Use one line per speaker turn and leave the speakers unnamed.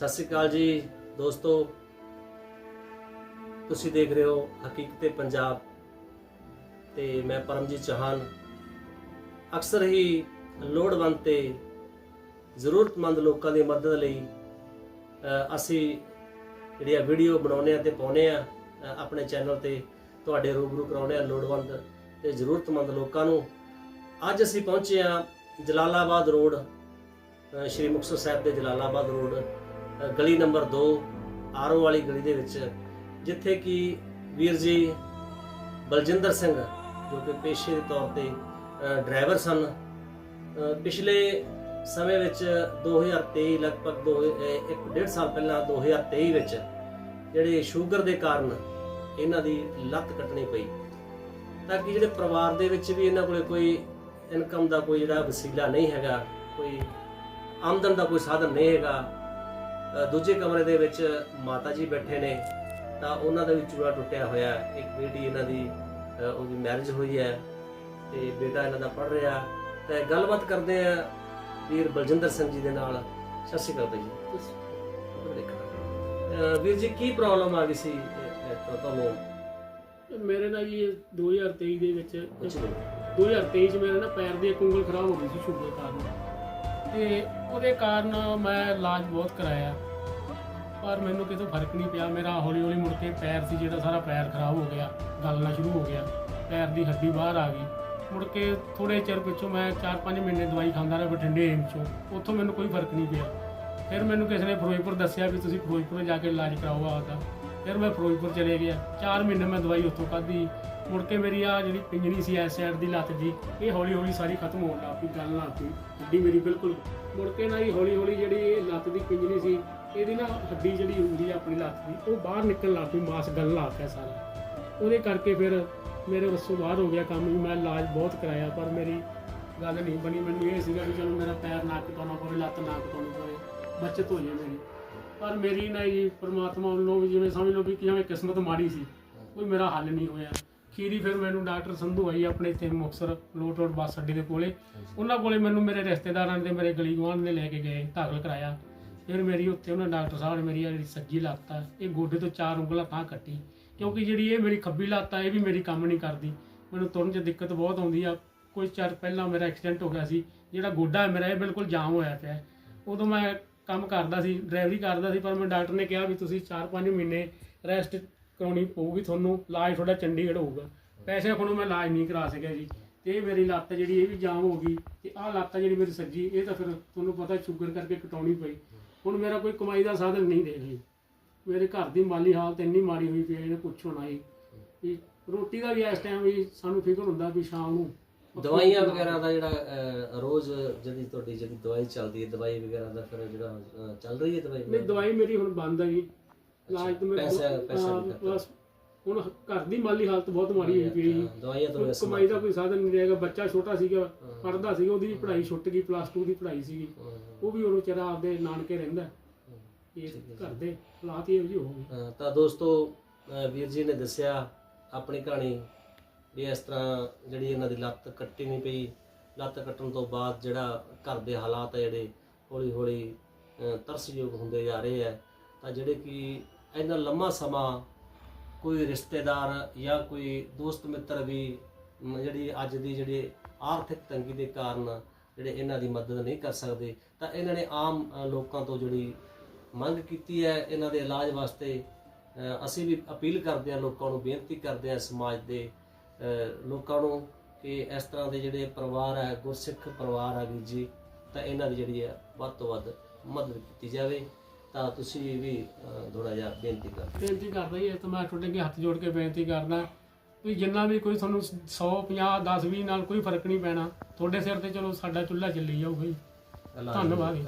ਸਤਿ ਸ਼੍ਰੀ ਅਕਾਲ ਜੀ, ਦੋਸਤੋ। ਤੁਸੀਂ ਦੇਖ ਰਹੇ ਹੋ ਹਕੀਕਤ ਪੰਜਾਬ ਤੇ ਮੈਂ ਪਰਮਜੀਤ ਚੌਹਾਨ। ਅਕਸਰ ਹੀ ਲੋੜਵੰਦ ਤੇ ਜ਼ਰੂਰਤਮੰਦ ਲੋਕਾਂ ਦੀ ਮਦਦ ਲਈ ਅਸੀਂ ਜਿਹੜੀਆਂ ਵੀਡੀਓ ਬਣਾਉਂਦੇ ਆ ਤੇ ਪਾਉਂਦੇ ਆ ਆਪਣੇ ਚੈਨਲ ਤੇ ਤੁਹਾਡੇ ਰੂਬਰੂ ਕਰਾਉਂਦੇ ਆ ਲੋੜਵੰਦ ਤੇ ਜ਼ਰੂਰਤਮੰਦ ਲੋਕਾਂ ਨੂੰ। ਅੱਜ ਅਸੀਂ ਪਹੁੰਚੇ ਆ ਜਲਾਲਾਬਾਦ ਰੋਡ ਸ਼੍ਰੀ ਮੁਕਤਸਰ ਸਾਹਿਬ ਦੇ ਜਲਾਲਾਬਾਦ ਰੋਡ। ਗਲੀ ਨੰਬਰ 2 ਆਰਓ ਵਾਲੀ ਗਲੀ ਦੇ ਵਿੱਚ, ਜਿੱਥੇ ਕਿ ਵੀਰ ਜੀ ਬਲਜਿੰਦਰ ਸਿੰਘ, ਜੋ ਕਿ ਪੇਸ਼ੇ ਦੇ ਤੌਰ ਤੇ ਡਰਾਈਵਰ ਸਨ ਪਿਛਲੇ ਸਮੇਂ ਵਿੱਚ 2023 ਲਗਭਗ ਦੋ ਇੱਕ ਡੇਢ ਸਾਲ ਪਹਿਲਾਂ 2023 ਵਿੱਚ, ਜਿਹੜੇ ਸ਼ੂਗਰ ਦੇ ਕਾਰਨ ਇਹਨਾਂ ਦੀ ਲੱਤ ਕੱਟਣੀ ਪਈ। ਤਾਂ ਕਿ ਜਿਹੜੇ ਪਰਿਵਾਰ ਦੇ ਵਿੱਚ ਵੀ ਇਹਨਾਂ ਕੋਲੇ ਕੋਈ ਇਨਕਮ ਦਾ ਕੋਈ ਜਿਹੜਾ ਵਸੀਲਾ ਨਹੀਂ ਹੈਗਾ, ਕੋਈ ਆਮਦਨ ਦਾ ਕੋਈ ਸਾਧਨ ਨਹੀਂ ਹੈਗਾ ਦੂਜੇ ਕਮਰੇ ਦੇ ਵਿੱਚ ਮਾਤਾ ਜੀ ਬੈਠੇ ਨੇ ਤਾਂ ਉਹਨਾਂ ਦਾ ਵੀ ਚੂੜਾ ਟੁੱਟਿਆ ਹੋਇਆ। ਇੱਕ ਬੇਟੀ ਇਹਨਾਂ ਦੀ ਉਹਦੀ ਮੈਰਿਜ ਹੋਈ ਹੈ ਤੇ ਬੇਟਾ ਇਹਨਾਂ ਦਾ ਪੜ ਰਿਹਾ। ਤੇ ਗੱਲਬਾਤ ਕਰਦੇ ਆ ਵੀਰ ਬਲਜਿੰਦਰ ਸਿੰਘ ਜੀ ਦੇ ਨਾਲ। ਸਤਿ ਸ਼੍ਰੀ ਅਕਾਲ ਜੀ। ਵੀਰ। ਜੀ ਕੀ ਪ੍ਰੋਬਲਮ ਆ ਗਈ ਸੀ ਤੁਹਾਨੂੰ?
ਮੇਰੇ ਨਾਲ ਜੀ ਇਹ 2023 ਦੇ ਵਿੱਚ
ਕੁਝ ਨਹੀਂ
2023 ਚ ਮੇਰੇ ਨਾ ਪੈਰ ਦੀ ਇੱਕ ਉਂਗਲ ਖਰਾਬ ਹੋ ਗਈ ਸੀ ਸ਼ੂਗਰ ਕਾਰਨ। ਤੇ ਉਹਦੇ ਕਾਰਨ ਮੈਂ ਇਲਾਜ ਬਹੁਤ ਕਰਾਇਆ। ਪਰ ਮੈਨੂੰ ਕਿਤੇ ਫ਼ਰਕ ਨਹੀਂ ਪਿਆ। ਮੇਰਾ ਹੌਲੀ ਹੌਲੀ ਮੁੜ ਕੇ ਪੈਰ ਸੀ ਜਿਹੜਾ ਸਾਰਾ ਪੈਰ ਖਰਾਬ ਹੋ ਗਿਆ, ਗਲਣਾ ਸ਼ੁਰੂ ਹੋ ਗਿਆ। ਪੈਰ ਦੀ ਹੱਡੀ ਬਾਹਰ ਆ ਗਈ। ਮੁੜ ਕੇ ਥੋੜੇ ਚਿਰ ਪਿੱਛੋਂ ਮੈਂ 4-5 ਮਹੀਨੇ ਦਵਾਈ ਖਾਂਦਾ ਰਿਹਾ ਬਠਿੰਡੇ ਏਮਸ ਚੋਂ। ਉੱਥੋਂ ਮੈਨੂੰ ਕੋਈ ਫ਼ਰਕ ਨਹੀਂ ਪਿਆ। ਫਿਰ ਮੈਨੂੰ ਕਿਸੇ ਨੇ ਫਿਰੋਜ਼ਪੁਰ ਦੱਸਿਆ ਵੀ ਤੁਸੀਂ ਫਿਰੋਜ਼ਪੁਰ ਜਾ ਕੇ ਇਲਾਜ ਕਰਾਓ ਆਪਦਾ। ਫਿਰ ਮੈਂ ਫਿਰੋਜ਼ਪੁਰ ਚਲੇ ਗਿਆ। 4 ਮਹੀਨੇ ਮੈਂ ਦਵਾਈ ਉੱਥੋਂ ਖਾਧੀ। ਮੁੜ ਕੇ ਮੇਰੀ ਆ ਜਿਹੜੀ ਪਿੰਜਰੀ ਸੀ ਐਸ ਸਾਈਡ ਦੀ ਲੱਤ ਦੀ ਇਹ ਹੌਲੀ ਹੌਲੀ ਸਾਰੀ ਖਤਮ ਹੋਣ ਲੱਗ ਪਈ, ਗੱਲ ਲੱਗ ਪਈ ਹੱਡੀ ਮੇਰੀ ਬਿਲਕੁਲ, ਮੁੜ ਕੇ ਨਾ ਹੀ ਹੌਲੀ ਹੌਲੀ ਜਿਹੜੀ ਇਹ ਲੱਤ ਦੀ ਪਿੰਜਰੀ ਸੀ, ਇਹਦੀ ਨਾ ਹੱਡੀ ਜਿਹੜੀ ਹੁੰਦੀ ਆ ਆਪਣੀ ਲੱਤ ਦੀ, ਉਹ ਬਾਹਰ ਨਿਕਲਣ ਲੱਗ ਪਈ, ਮਾਸ ਗਲ ਲੱਗ ਪਿਆ ਸਾਰਾ। ਉਹਦੇ ਕਰਕੇ ਫਿਰ ਮੇਰੇ ਵੱਸੋਂ ਬਾਹਰ ਹੋ ਗਿਆ ਕੰਮ ਵੀ, ਮੈਂ ਇਲਾਜ ਬਹੁਤ ਕਰਾਇਆ, ਪਰ ਮੇਰੀ ਗੱਲ ਨਹੀਂ ਬਣੀ। ਮੈਨੂੰ ਇਹ ਸੀਗਾ ਵੀ ਚਲੋ ਮੇਰਾ ਪੈਰ ਨਾ ਕਟਾਉਣਾ ਪਵੇ, ਲੱਤ ਨਾ ਕਟਾਉਣੀ ਪਵੇ, ਬਚਤ ਹੋ ਜਾਏ ਮੇਰੀ। ਪਰ ਮੇਰੀ ਨਾ ਜੀ ਪਰਮਾਤਮਾ ਵੱਲੋਂ ਵੀ ਜਿਵੇਂ ਸਮਝ ਲਓ ਵੀ ਕਿਵੇਂ ਕਿਸਮਤ ਮਾੜੀ ਸੀ, ਕੋਈ ਮੇਰਾ ਹੱਲ ਨਹੀਂ ਹੋਇਆ। ਖੀਰੀ ਫਿਰ ਮੈਨੂੰ ਡਾਕਟਰ ਸੰਧੂ ਆਈ ਆਪਣੇ ਇੱਥੇ ਮੁਕਤਸਰ ਲੋਟ ਰੋਡ ਬੱਸ ਅੱਡੇ ਦੇ ਕੋਲੇ। ਉਹਨਾਂ ਕੋਲੇ ਮੈਨੂੰ ਮੇਰੇ ਰਿਸ਼ਤੇਦਾਰਾਂ ਦੇ ਮੇਰੇ ਗਲੀ ਗੁਆਂਢ ਨੇ ਲੈ ਕੇ ਗਏ, ਦਾਖਲ ਕਰਾਇਆ। ਫਿਰ ਮੇਰੀ ਉੱਥੇ ਉਹਨਾਂ ਡਾਕਟਰ ਸਾਹਿਬ ਨੇ ਮੇਰੀ ਆਹ ਜਿਹੜੀ ਸੱਜੀ ਲੱਤ ਆ, ਇਹ ਗੋਡੇ ਤੋਂ ਚਾਰ ਉਂਗਲਾਂ ਤਾਂ ਕੱਟੀ। ਕਿਉਂਕਿ ਜਿਹੜੀ ਇਹ ਮੇਰੀ ਖੱਬੀ ਲੱਤ ਆ, ਇਹ ਵੀ ਮੇਰੀ ਕੰਮ ਨਹੀਂ ਕਰਦੀ। ਮੈਨੂੰ ਤੁਰਨ 'ਚ ਦਿੱਕਤ ਬਹੁਤ ਆਉਂਦੀ ਆ। ਕੁਝ ਚਿਰ ਪਹਿਲਾਂ ਮੇਰਾ ਐਕਸੀਡੈਂਟ ਹੋ ਗਿਆ ਸੀ, ਜਿਹੜਾ ਗੋਡਾ ਮੇਰਾ ਇਹ ਬਿਲਕੁਲ ਜਾਮ ਹੋਇਆ ਪਿਆ। ਉਦੋਂ ਮੈਂ ਕੰਮ ਕਰਦਾ ਸੀ, ਡਰਾਈਵਰੀ ਕਰਦਾ ਸੀ, ਪਰ ਮੈਂ ਡਾਕਟਰ ਨੇ ਕਿਹਾ ਵੀ ਤੁਸੀਂ 4-5 ਮਹੀਨੇ ਰੈਸਟ ਕਰਾਉਣੀ ਪਊਗੀ ਤੁਹਾਨੂੰ ਇਲਾਜ ਤੁਹਾਡਾ ਚੰਡੀਗੜ੍ਹ ਹੋਊਗਾ। ਪੈਸੇ ਕੋਲੋਂ ਮੈਂ ਇਲਾਜ ਨਹੀਂ ਕਰਾ ਸਕਿਆ ਜੀ। ਤੇ ਇਹ ਮੇਰੀ ਲੱਤ ਜਿਹੜੀ ਇਹ ਵੀ ਜਾਮ ਹੋ ਗਈ ਤੇ ਆਹ ਲੱਤ ਆ ਜਿਹੜੀ ਮੇਰੀ ਸੱਜੀ ਇਹ ਤਾਂ ਫਿਰ ਤੁਹਾਨੂੰ ਪਤਾ ਸ਼ੂਗਰ ਕਰਕੇ ਕਟਾਉਣੀ ਪਈ। ਹੁਣ ਮੇਰਾ ਕੋਈ ਕਮਾਈ ਦਾ ਸਾਧਨ ਨਹੀਂ ਦੇ ਜੀ ਮੇਰੇ ਘਰ ਦੀ ਮਾਲੀ ਹਾਲਤ ਇੰਨੀ ਮਾੜੀ ਹੋਈ ਪਈ ਹੈ ਇਹਨੇ ਪੁੱਛੋ ਨਾ ਜੀ। ਵੀ ਰੋਟੀ ਦਾ ਵੀ ਇਸ ਟਾਈਮ ਵੀ ਸਾਨੂੰ ਫਿਕਰ ਹੁੰਦਾ ਵੀ ਸ਼ਾਮ ਨੂੰ
ਦਵਾਈਆਂ ਵਗੈਰਾ ਦਾ ਜਿਹੜਾ ਰੋਜ਼ ਜਿਹੜੀ ਤੁਹਾਡੀ ਜਿਹੜੀ ਦਵਾਈ ਚੱਲਦੀ ਹੈ ਦਵਾਈ ਵਗੈਰਾ ਦਾ ਫਿਰ ਜਿਹੜਾ ਚੱਲ ਰਹੀ ਹੈ ਦਵਾਈ?
ਨਹੀਂ ਦਵਾਈ ਮੇਰੀ ਹੁਣ ਬੰਦ ਹੈ ਜੀ। ਇਲਾਜ ਤਾਂ ਮੇਰੇ
ਪੈਸਾ- ਪੈਸਾ
ਹਾਂ। ਬਸ ਹੁਣ ਘਰ ਦੀ ਮਾਲੀ ਹਾਲਤ ਬਹੁਤ ਮਾੜੀ ਹੋਈ ਪਈ ਹੈ
ਦਵਾਈਆਂ ਤੋਂ
ਕੋਈ
ਵੈਸੇ
ਕਮਾਈ ਦਾ ਕੋਈ ਸਾਧਨ ਨਹੀਂ ਰਹੇਗਾ ਬੱਚਾ ਛੋਟਾ ਸੀਗਾ ਪੜਦਾ ਸੀਗਾ ਉਹਦੀ ਵੀ ਪੜ੍ਹਾਈ ਛੁੱਟ ਗਈ ਪਲੱਸ 2 ਦੀ ਪੜ੍ਹਾਈ ਸੀਗੀ। ਉਹ ਵੀ ਉਹ ਵਿਚਾਰਾ ਆਪਦੇ ਨਾਨਕੇ ਰਹਿੰਦਾ। ਇਹ ਘਰ ਦੇ ਹਾਲਾਤ ਹੀ ਇਹੋ ਜਿਹੇ ਹੋ ਗਏ।
ਤਾਂ ਦੋਸਤੋ ਵੀਰ ਜੀ ਨੇ ਦੱਸਿਆ ਆਪਣੀ ਕਹਾਣੀ ਵੀ ਇਸ ਤਰ੍ਹਾਂ ਜਿਹੜੀ ਇਹਨਾਂ ਦੀ ਲੱਤ ਕੱਟੀ ਨਹੀਂ ਪਈ। ਲੱਤ ਕੱਟਣ ਤੋਂ ਬਾਅਦ ਜਿਹੜਾ ਘਰ ਦੇ ਹਾਲਾਤ ਹੈ ਜਿਹੜੇ ਹੌਲੀ ਹੌਲੀ ਤਰਸਯੋਗ ਹੁੰਦੇ ਜਾ ਰਹੇ ਹੈ ਤਾਂ ਜਿਹੜੇ ਕਿ ਇੰਨਾ ਲੰਮਾ ਸਮਾਂ ਕੋਈ ਰਿਸ਼ਤੇਦਾਰ ਜਾਂ ਕੋਈ ਦੋਸਤ ਮਿੱਤਰ ਵੀ ਜਿਹੜੀ ਅੱਜ ਦੀ ਜਿਹੜੀ ਆਰਥਿਕ ਤੰਗੀ ਦੇ ਕਾਰਨ ਜਿਹੜੇ ਇਹਨਾਂ ਦੀ ਮਦਦ ਨਹੀਂ ਕਰ ਸਕਦੇ, ਤਾਂ ਇਹਨਾਂ ਨੇ ਆਮ ਲੋਕਾਂ ਤੋਂ ਜਿਹੜੀ ਮੰਗ ਕੀਤੀ ਹੈ, ਇਹਨਾਂ ਦੇ ਇਲਾਜ ਵਾਸਤੇ ਅਸੀਂ ਵੀ ਅਪੀਲ ਕਰਦੇ ਹਾਂ, ਲੋਕਾਂ ਨੂੰ ਬੇਨਤੀ ਕਰਦੇ ਹਾਂ ਸਮਾਜ ਦੇ ਲੋਕਾਂ ਨੂੰ ਕਿ ਇਸ ਤਰ੍ਹਾਂ ਦੇ ਜਿਹੜੇ ਪਰਿਵਾਰ ਹੈ, ਗੁਰਸਿੱਖ ਪਰਿਵਾਰ ਹੈ ਵੀਰ ਜੀ, ਤਾਂ ਇਹਨਾਂ ਦੀ ਜਿਹੜੀ ਹੈ ਵੱਧ ਤੋਂ ਵੱਧ ਮਦਦ ਕੀਤੀ ਜਾਵੇ। ਤਾਂ ਤੁਸੀਂ ਵੀ ਥੋੜਾ ਜਿਹਾ ਬੇਨਤੀ ਕਰ।
ਬੇਨਤੀ ਕਰਦਾ ਜੀ ਇਹ ਤਾਂ ਮੈਂ ਤੁਹਾਡੇ ਅੱਗੇ ਹੱਥ ਜੋੜ ਕੇ ਬੇਨਤੀ ਕਰਦਾ ਵੀ ਜਿੰਨਾ ਵੀ ਕੋਈ ਤੁਹਾਨੂੰ 100 50 10 20 ਨਾਲ ਕੋਈ ਫ਼ਰਕ ਨਹੀਂ ਪੈਣਾ ਤੁਹਾਡੇ ਸਿਰ ਤੇ ਚਲੋ ਸਾਡਾ ਚੁੱਲ੍ਹਾ ਚੱਲੀ ਜਾਊਗਾ ਜੀ। ਧੰਨਵਾਦ ਜੀ।